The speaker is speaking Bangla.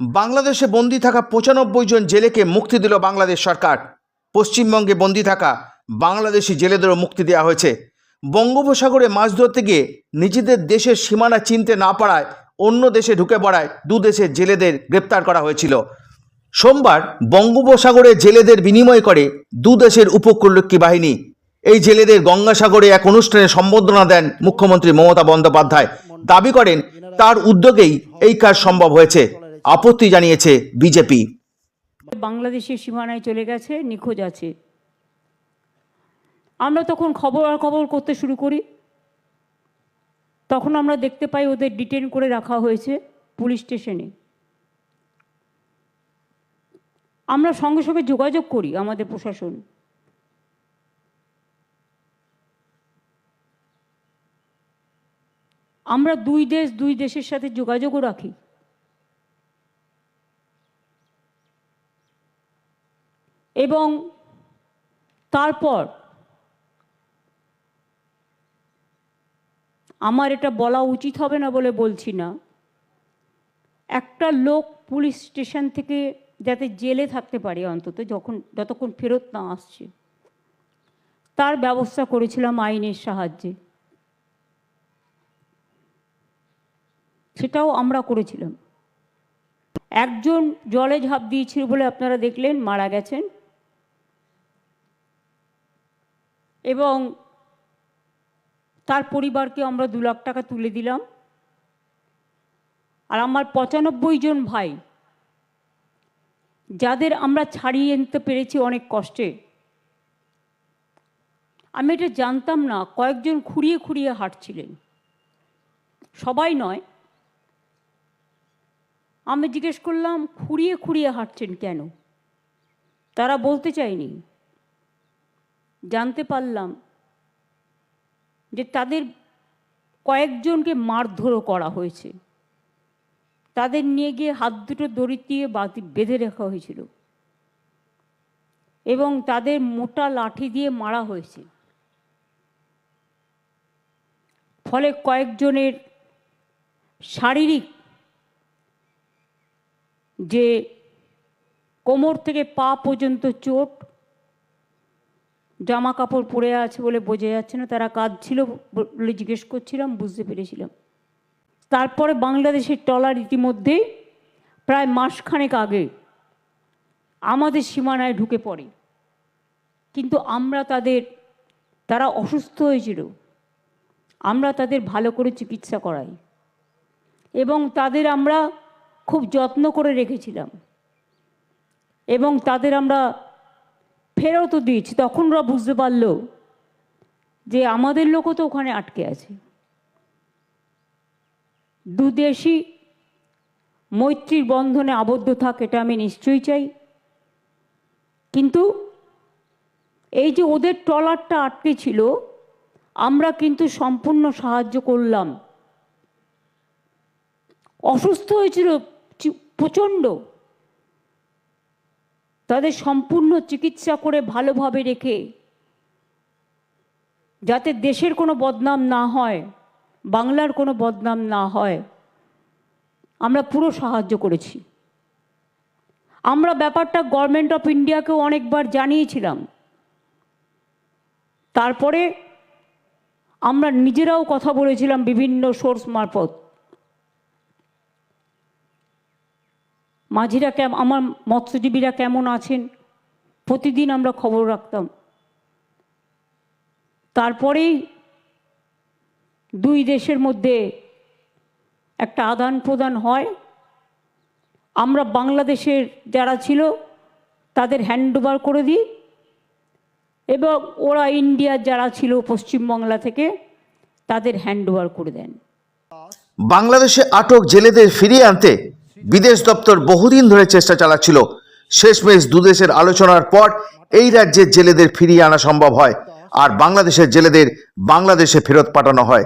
বাংলাদেশে বন্দি থাকা পঁচানব্বই জন জেলেকে মুক্তি দিল বাংলাদেশ সরকার। পশ্চিমবঙ্গে বন্দি থাকা বাংলাদেশি জেলেদেরও মুক্তি দেওয়া হয়েছে। বঙ্গোপসাগরে মাছ ধরতে গিয়ে নিজেদের দেশের সীমানা চিনতে না পারায় অন্য দেশে ঢুকে পড়ায় দু দেশের জেলেদের গ্রেপ্তার করা হয়েছিল। সোমবার বঙ্গোপসাগরে জেলেদের বিনিময় করে দু দেশের উপকূলরক্ষী বাহিনী। এই জেলেদের গঙ্গাসাগরে এক অনুষ্ঠানে সম্বোধনা দেন মুখ্যমন্ত্রী মমতা বন্দ্যোপাধ্যায়। দাবি করেন, তার উদ্যোগেই এই কাজ সম্ভব হয়েছে। আপত্তি জানিয়েছে বিজেপি। বাংলাদেশের সীমানায় চলে গেছে, নিখোঁজ আছে। আমরা তখন খবর আর খবর করতে শুরু করি। তখন আমরা দেখতে পাই ওদের ডিটেন করে রাখা হয়েছে পুলিশ স্টেশনে। আমরা সঙ্গে সঙ্গে যোগাযোগ করি আমাদের প্রশাসন। আমরা দুই দেশ, দুই দেশের সাথে যোগাযোগও রাখি। এবং তারপর আমার এটা বলা উচিত হবে না বলে বলছি না। একটা লোক পুলিশ স্টেশন থেকে যাতে জেলে থাকতে পারে অন্তত, যখন, যতক্ষণ ফেরত না আসছে, তার ব্যবস্থা করেছিলাম আইনের সাহায্যে। সেটাও আমরা করেছিলাম। একজন জলে ঝাঁপ দিয়েছিল বলে আপনারা দেখলেন, মারা গেছেন। এবং তার পরিবারকে আমরা দু লাখ টাকা তুলে দিলাম। আর আমার পঁচানব্বই জন ভাই, যাদের আমরা ছাড়িয়ে আনতে পেরেছি অনেক কষ্টে। আমি এটা জানতাম না, কয়েকজন খুঁড়িয়ে খুঁড়িয়ে হাঁটছিলেন। সবাই নয়। আমি জিজ্ঞেস করলাম, খুঁড়িয়ে খুঁড়িয়ে হাঁটছেন কেন? তারা বলতে চায়নি। জানতে পারলাম যে তাদের কয়েকজনকে মারধরও করা হয়েছে। তাদের নিয়ে গিয়ে হাত দুটো দড়ি দিয়ে বাতি বেঁধে রাখা হয়েছিল এবং তাদের মোটা লাঠি দিয়ে মারা হয়েছে। ফলে কয়েকজনের শারীরিক যে কোমর থেকে পা পর্যন্ত চোট জামা কাপড় পরে আছে বলে বোঝা যাচ্ছে না, তারা কাঁদছিল বলে জিজ্ঞেস করছিলাম, বুঝতে পেরেছিলাম। তারপরে বাংলাদেশের টলার ইতিমধ্যেই প্রায় মাসখানেক আগে আমাদের সীমানায় ঢুকে পড়ে। কিন্তু আমরা তাদের, তারা অসুস্থ হয়েছিল। আমরা তাদের ভালো করে চিকিৎসা করাই। এবং তাদের আমরা খুব যত্ন করে রেখেছিলাম। এবং তাদের আমরা ফেরতও দিয়েছি, তখন ওরা বুঝতে পারল যে আমাদের লোকও তো ওখানে আটকে আছে। দুদেশই মৈত্রীর বন্ধনে আবদ্ধ থাক, এটা আমি নিশ্চয়ই চাই। কিন্তু এই যে ওদের ট্রলারটা আটকে ছিল, আমরা কিন্তু সম্পূর্ণ সাহায্য করলাম। অসুস্থ হয়েছিল প্রচণ্ড। তাদের সম্পূর্ণ চিকিৎসা করে ভালোভাবে রেখে, যাতে দেশের কোনো বদনাম না হয়, বাংলার কোনো বদনাম না হয়, আমরা পুরো সাহায্য করেছি। আমরা ব্যাপারটা গভর্নমেন্ট অফ ইন্ডিয়াকেও অনেকবার জানিয়েছিলাম। তারপরে আমরা নিজেরাও কথা বলেছিলাম বিভিন্ন সোর্স মারফত। মাঝিরা কেম, আমার মৎস্যজীবীরা কেমন আছেন? প্রতিদিন আমরা খবর রাখতাম। তারপরেই দুই দেশের মধ্যে একটা আদান প্রদান হয়। আমরা বাংলাদেশের যারা ছিল, তাদের হ্যান্ডওভার করে দিই। এবং ওরা ইন্ডিয়ার যারা ছিল পশ্চিমবাংলা থেকে, তাদের হ্যান্ডওভার করে দেন। বাংলাদেশে আটক জেলেদের ফিরিয়ে আনতে বিদেশ দপ্তর বহুদিন ধরে চেষ্টা চালাচ্ছিল। শেষমেশ দুদেশের আলোচনার পর এই রাজ্যের জেলেদের ফিরিয়ে আনা সম্ভব হয়, আর বাংলাদেশের জেলেদের বাংলাদেশে ফেরত পাঠানো হয়।